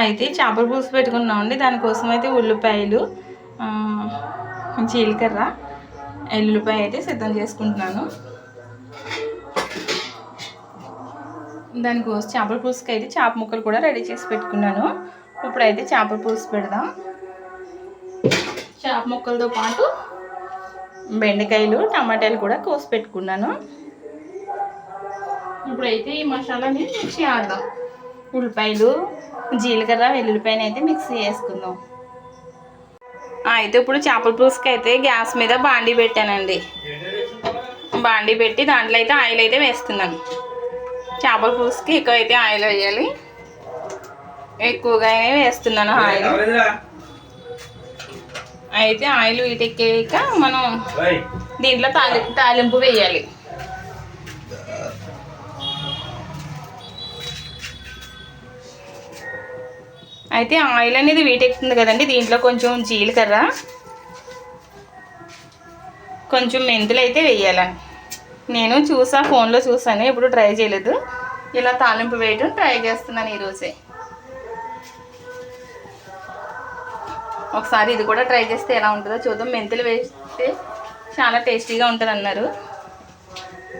అయితే చేపల పులుసు పెట్టుకున్నామండి. దానికోసం అయితే ఉల్లిపాయలు జీలకర్ర ఎల్లుల్లిపాయ అయితే సిద్ధం చేసుకుంటున్నాను. దానికోసం చేపల పులుసుకి అయితే చేప ముక్కలు కూడా రెడీ చేసి పెట్టుకున్నాను. ఇప్పుడైతే చేపల పులుసు పెడదాం. చేప ముక్కలతో పాటు బెండకాయలు టమాటాలు కూడా కోసి పెట్టుకున్నాను. ఇప్పుడైతే ఈ మసాలాని మిక్సీ ఆడదాం. ఉల్లిపాయలు జీలకర్ర వెల్లుల్లిపాయలు అయితే మిక్సీ చేసుకుందాం. అయితే ఇప్పుడు చేపల పులుసుకి అయితే గ్యాస్ మీద బాండీ పెట్టానండి. బాండీ పెట్టి దాంట్లో అయితే ఆయిల్ అయితే వేస్తున్నాను. చేపల పులుసుకి ఎక్కువ అయితే ఆయిల్ వేయాలి. ఎక్కువగానే వేస్తున్నాను ఆయిల్. అయితే ఆయిల్ వీటెక్కాక మనం దీంట్లో తాలి తాలింపు వేయాలి. అయితే ఆయిల్ అనేది వేటెక్కుతుంది కదండి దీంట్లో కొంచెం జీలకర్ర కొంచెం మెంతులు అయితే వేయాలని నేను చూసా ఫోన్లో చూసాను ఎప్పుడు ట్రై చేయలేదు. ఇలా తాలింపు వేయడం ట్రై చేస్తున్నాను ఈరోజే. ఒకసారి ఇది కూడా ట్రై చేస్తే ఎలా ఉంటుందో చూద్దాం. మెంతులు వేస్తే చాలా టేస్టీగా ఉంటుంది అన్నారు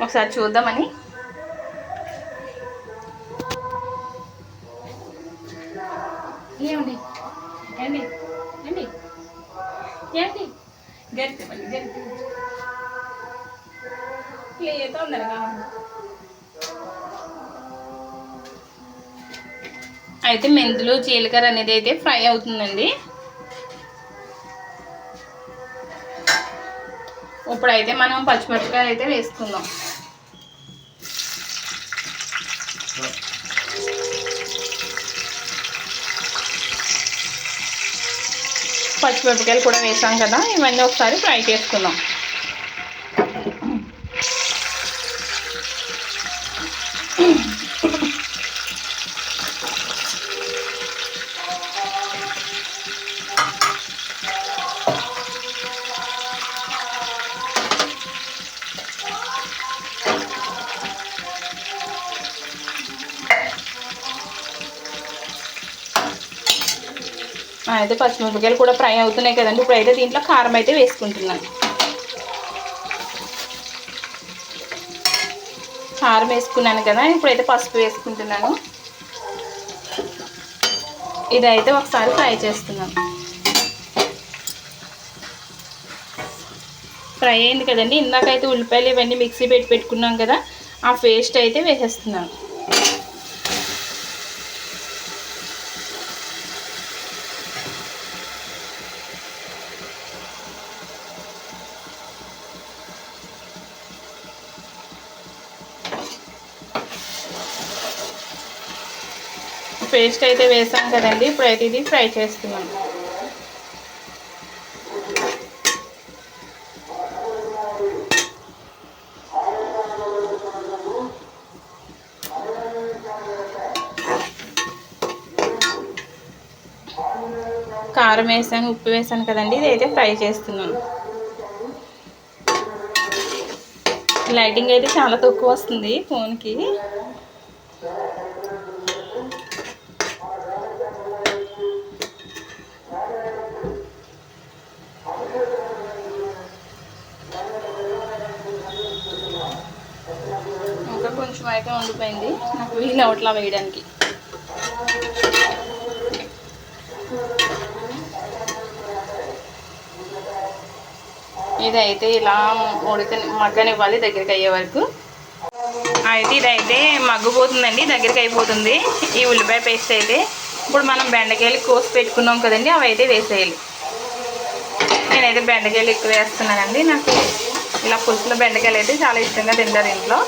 ఒకసారి చూద్దామని ఏమండి? ఏండి ఏండి ఏంటి గరిటె మళ్ళీ గరిటె. ఏ తొందరగా. అయితే మెంతులు జీలకర్ర అనేది అయితే ఫ్రై అవుతుందండి. ఇప్పుడైతే మనం పచ్చిమిరపకాయలు అయితే వేసుకుందాం. పచ్చిమిరపకాయలు కూడా వేసాం కదా ఇవన్నీ ఒకసారి ఫ్రై చేసుకుందాం. అయితే పచ్చిమిరపకాయలు కూడా ఫ్రై అవుతున్నాయి కదండి. ఇప్పుడైతే దీంట్లో కారం అయితే వేసుకుంటున్నాను. కారం వేసుకున్నాను కదా ఇప్పుడైతే పసుపు వేసుకుంటున్నాను. ఇదైతే ఒకసారి ఫ్రై చేస్తున్నాను. ఫ్రై అయింది కదండి. ఇందాకైతే ఉల్లిపాయలు ఇవన్నీ మిక్సీ పెట్టి పెట్టుకున్నాం కదా ఆ పేస్ట్ అయితే వేసేస్తున్నాను. పేస్ట్ అయితే వేసాం కదండి. ఇప్పుడైతే ఇది ఫ్రై చేస్తున్నాం. కారం వేసాను ఉప్పు వేసాను కదండి. ఇది అయితే ఫ్రై చేస్తున్నాను లైటింగ్ అయితే చాలా తక్కువ వస్తుంది ఫోన్కి ఇంకా కొంచెం అయితే ఉండిపోయింది నాకు వీలు అవట్లా వేయడానికి. ఇదైతే ఇలా ఉడక మగ్గనివ్వాలి దగ్గరికి అయ్యే వరకు. అయితే ఇదైతే మగ్గిపోతుందండి దగ్గరికి అయిపోతుంది. ఈ ఉల్లిపాయ పేస్ట్ అయితే ఇప్పుడు మనం బెండకాయలు కోసి పెట్టుకున్నాం కదండి అవి అయితే వేసేయాలి. నేనైతే బెండకాయలు ఎక్కువ వేస్తున్నానండి. నాకు ఇలా పులుసులో బెండకాయలు అయితే చాలా ఇష్టంగా తింటారు ఇంట్లో.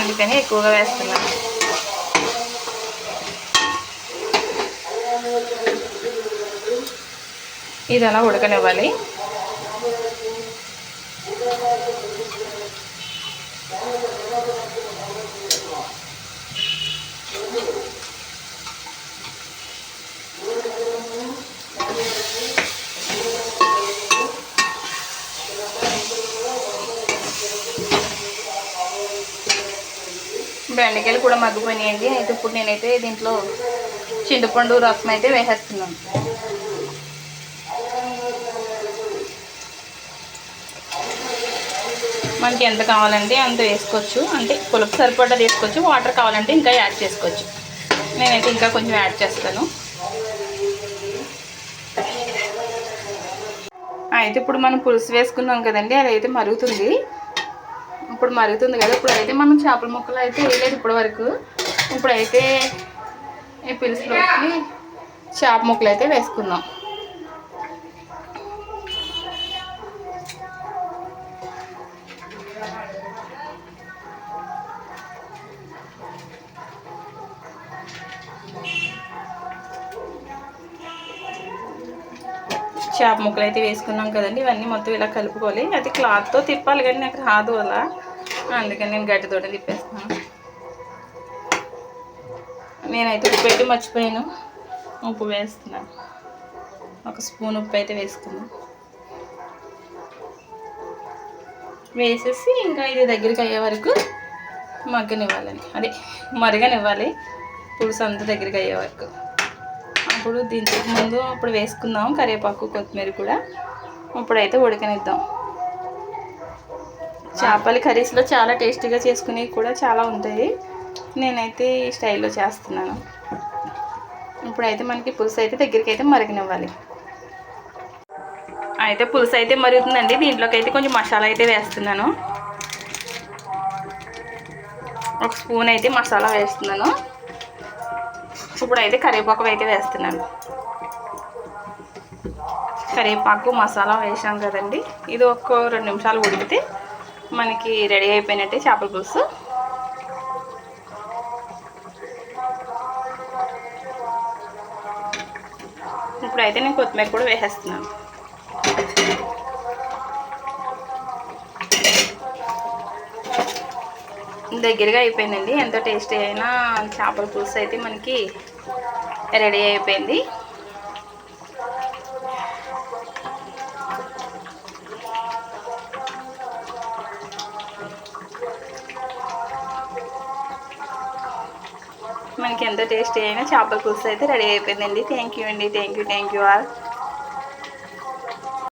అందుకని ఎక్కువగా వేస్తున్నాను ఇది అలా ఉడకనివ్వాలి. బెండకాయలు కూడా మగ్గిపోయినాయండి. అయితే ఇప్పుడు నేనైతే దీంట్లో చింతపండు రసం అయితే వేసేస్తున్నాను. మనకి ఎంత కావాలంటే అంత వేసుకోవచ్చు. అంటే పులుపు సరిపడా వేసుకోవచ్చు వాటర్ కావాలంటే ఇంకా యాడ్ చేసుకోవచ్చు. నేనైతే ఇంకా కొంచెం యాడ్ చేస్తాను. అయితే ఇప్పుడు మనం పులుసు వేసుకున్నాం కదండి. అది అయితే మరుగుతుంది. ఇప్పుడు మరుగుతుంది కదా ఇప్పుడు అయితే మనం చేపల ముక్కలు అయితే వేయలేదు ఇప్పటి వరకు. ఇప్పుడైతే ఈ పులుసులోకి చేప ముక్కలు అయితే వేసుకుందాం. చేప ముక్కలు అయితే వేసుకున్నాం కదండి. ఇవన్నీ మొత్తం ఇలా కలుపుకోవాలి. అది క్లాత్తో తిప్పాలి కానీ నాకు రాదు అలా. అందుకని నేను గట్టితోటి తిప్పేస్తున్నాను నేనైతే ఉప్పు అయితే మర్చిపోయాను. ఉప్పు వేస్తున్నాను ఒక స్పూన్ ఉప్పు అయితే వేసుకున్నాను వేసేసి ఇంకా ఇది దగ్గరికి అయ్యే వరకు మగ్గనివ్వాలండి. అదే మరగనివ్వాలి. పులుసు అంతా దగ్గరికి అయ్యే వరకు. ఇప్పుడు దీంతో ముందు అప్పుడు వేసుకుందాం కరివేపాకు కొత్తిమీర కూడా. ఇప్పుడైతే ఉడకనిద్దాం. చేపల కర్రీస్లో చాలా టేస్టీగా చేసుకునేవి కూడా చాలా ఉంటాయి. నేనైతే ఈ స్టైల్లో చేస్తున్నాను. ఇప్పుడైతే మనకి పులుసు అయితే దగ్గరికి అయితే మరగనివ్వాలి. అయితే పులుసు అయితే మరుగుతుందండి. దీంట్లోకి అయితే కొంచెం మసాలా అయితే వేస్తున్నాను. ఒక స్పూన్ అయితే మసాలా వేస్తున్నాను. ఇప్పుడు అయితే కరివేపాకు అయితే వేస్తున్నాను. కరివేపాకు మసాలా వేసాం కదండి. ఇది ఒక రెండు నిమిషాలు ఉడికితే మనకి రెడీ అయిపోయినట్టే చేపల పులుసు. ఇప్పుడైతే నేను కొత్తిమీర కూడా వేసేస్తున్నాను. దగ్గరగా అయిపోయిందండి. ఎంతో టేస్టీ అయినా చేపల పులుసు అయితే మనకి రెడీ అయిపోయింది. మనకి ఎంత టేస్టీ అయినా చేపల పులుసు అయితే రెడీ అయిపోయిందండి. థ్యాంక్ యూ అండి. Thank you thank you all